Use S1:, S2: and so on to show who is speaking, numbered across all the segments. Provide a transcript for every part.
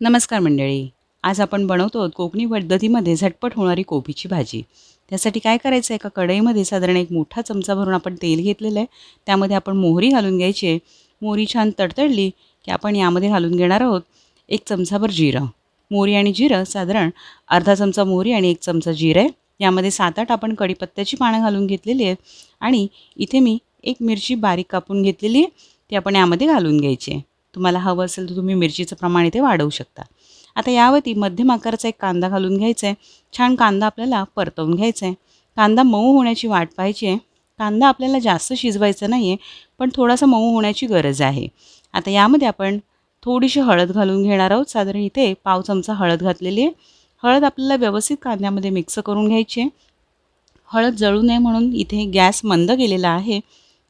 S1: नमस्कार मंडळी. आज आपण बनवतो आहोत कोकणी पद्धतीमध्ये झटपट होणारी कोबीची भाजी. त्यासाठी काय करायचं? आहे एका कढईमध्ये साधारण एक मोठा चमचा भरून आपण तेल घेतलेलं आहे. त्यामध्ये आपण मोहरी घालून घ्यायची आहे. मोहरी छान तडतडली की आपण यामध्ये घालून घेणार आहोत एक चमचाभर जिरं. मोहरी आणि जिरं साधारण अर्धा चमचा मोहरी आणि एक चमचा जिरं आहे. यामध्ये सात आठ आपण कढीपत्त्याची पानं घालून घेतलेली आहेत. आणि इथे मी एक मिरची बारीक कापून घेतलेली आहे. ती आपण यामध्ये घालून घ्यायची आहे. तुम्हाला हवं असेल तर तुम्ही मिरचीचं प्रमाण इथे वाढवू शकता. आता यावरती मध्यम आकाराचा एक कांदा घालून घ्यायचा आहे छान कांदा आपल्याला परतवून घ्यायचा आहे कांदा मऊ होण्याची वाट पाहायची आहे. कांदा आपल्याला जास्त शिजवायचा नाही आहे पण थोडासा मऊ होण्याची गरज आहे. आता यामध्ये आपण थोडीशी हळद घालून घेणार आहोत. साधारण इथे पाव चमचा हळद घातलेली आहे. हळद आपल्याला व्यवस्थित कांद्यामध्ये मिक्स करून घ्यायची आहे. हळद जळू नये म्हणून इथे गॅस मंद केलेला आहे.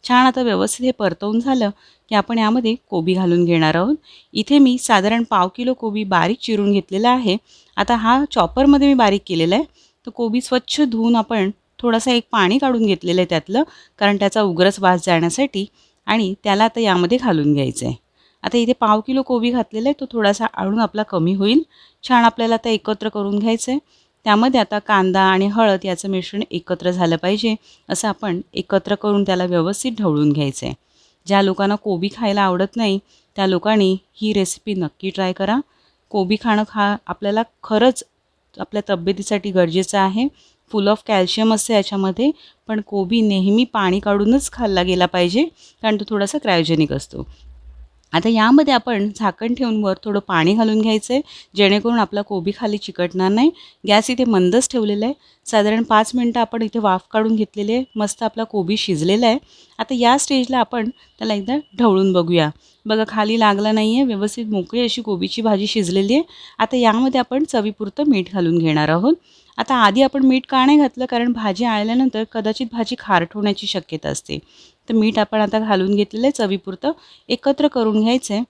S1: छान आता व्यवस्थित हे परतवून झालं की आपण यामध्ये कोबी घालून घेणार आहोत. इथे मी साधारण पाव किलो कोबी बारीक चिरून घेतलेला आहे. आता हा चॉपरमध्ये मी बारीक केलेला आहे. तर कोबी स्वच्छ धुवून आपण थोडासा एक पाणी काढून घेतलेलं आहे त्यातलं कारण त्याचा उग्रच वास जाण्यासाठी आणि त्याला आता यामध्ये घालून घ्यायचं आहे. आता इथे पाव किलो कोबी घातलेला आहे तो थोडासा आळून आपला कमी होईल. छान आपल्याला आता एकत्र करून घ्यायचं आहे. त्यामध्ये आता कांदा आणि हळद याचं मिश्रण एकत्र झालं पाहिजे असं आपण एकत्र करून त्याला व्यवस्थित ढवळून घ्यायचं आहे ज्या लोकांना कोबी खायला आवडत नाही त्या लोकांनी ही रेसिपी नक्की ट्राय करा. कोबी खाणं खा आपल्याला खरंच आपल्या तब्येतीसाठी गरजेचं आहे. फुल ऑफ कॅल्शियम असते याच्यामध्ये पण कोबी नेहमी पाणी काढूनच खाल्ला गेला पाहिजे कारण तो थोडासा क्रायोजेनिक असतो. आता यामध्ये आपण झाकण ठेवून वर थोडं पाणी घालून घ्यायचं आहे जेणेकरून आपला कोबी खाली चिकटणार नाही. गॅस इथे मंदच ठेवलेला आहे. साधारण पाच मिनटं आपण इथे वाफ काढून घेतलेली आहे. मस्त आपला कोबी शिजलेला आहे. आता या स्टेजला आपण त्याला एकदा ढवळून बघूया. बघा खाली लागला नाही आहे व्यवस्थित मोकळी अशी कोबीची भाजी शिजलेली आहे. आता यामध्ये आपण चवीपुरतं मीठ घालून घेणार आहोत. आता आधी आपण मीठ का नाही घातलं? कारण भाजी आळल्यानंतर कदाचित भाजी खारट होण्याची शक्यता असते. तर मीठ आपण आता घालून घेतलेलं आहे चवीपुरतं. एकत्र करून घ्यायचं आहे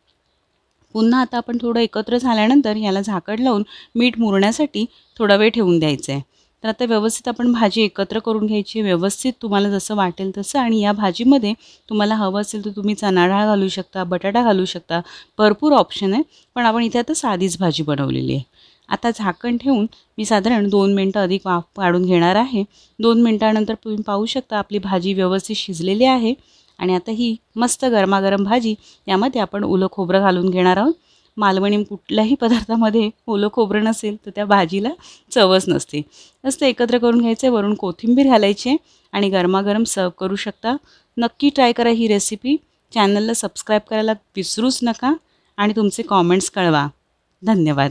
S1: पुन्हा आता आपण थोडं एकत्र झाल्यानंतर याला झाकड लावून मीठ मुरण्यासाठी थोडा वेळ ठेवून द्यायचं आहे तर आता व्यवस्थित आपण भाजी एकत्र करून घ्यायची व्यवस्थित तुम्हाला जसं वाटेल तसं आणि या भाजीमध्ये तुम्हाला हवं असेल तर तुम्ही चणा डाळ घालू शकता बटाटा घालू शकता. भरपूर ऑप्शन आहे. पण आपण इथे आता साधीच भाजी बनवलेली आहे. आता झाकण ठेवून मी साधारण दोन मिनटं अधिक वाफ काढून घेणार आहे. दोन मिनटानंतर तुम्ही पाहू शकता आपली भाजी व्यवस्थित शिजलेली आहे आणि आता ही मस्त गरमागरम भाजी यामध्ये आपण ओलं खोबरं घालून घेणार आहोत. मालवणी कुठल्याही पदार्थामध्ये ओलं खोबरं नसेल तर त्या भाजीला चवच नसते. मस्त एकत्र करून घ्यायचं वरून कोथिंबीर घालायची आणि गरमागरम सर्व करू शकता. नक्की ट्राय करा ही रेसिपी. चॅनलला सबस्क्राईब करायला विसरूच नका आणि तुमचे कॉमेंट्स कळवा. धन्यवाद.